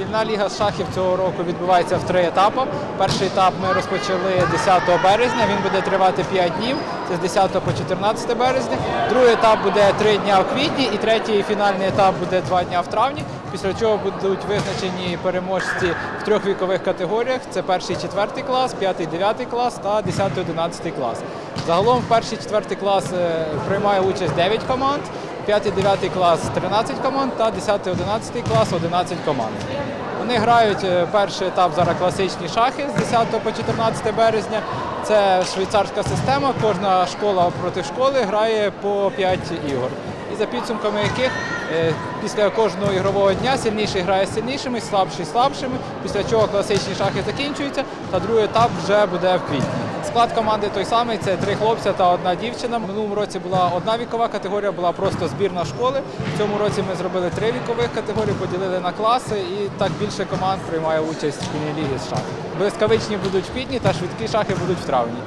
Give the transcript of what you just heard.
Шкільна ліга шахів цього року відбувається в три етапи. Перший етап ми розпочали 10 березня. Він буде тривати 5 днів. Це з 10 по 14 березня. Другий етап буде 3 дня в квітні, і третій фінальний етап буде 2 дня в травні. Після чого будуть визначені переможці в трьох вікових категоріях: це перший, четвертий клас, п'ятий, дев'ятий клас та 10 11 клас. Загалом в перший, четвертий клас е, приймає участь 9 команд. 5-9 клас 13 команд та 10-11 клас 11 команд. Вони грають е, перший етап зараз класичні шахи з 10 по 14 березня. Це швейцарська система. Кожна школа проти школи грає по 5 ігор. І за підсумками яких е, після кожного ігрового дня сильніший грає з сильнішими, слабший слабшими, після чого класичні шахи закінчуються, та другий етап вже буде в квітні. Склад команди той самий, це три хлопця та одна дівчина. Минулому році була одна вікова категорія, була просто збірна школи. В цьому році ми зробили три вікових категорії, поділили на класи, і так більше команд приймає участь в лігі з шахів. Блискавичні будуть в квітні та швидкі шахи будуть в травні.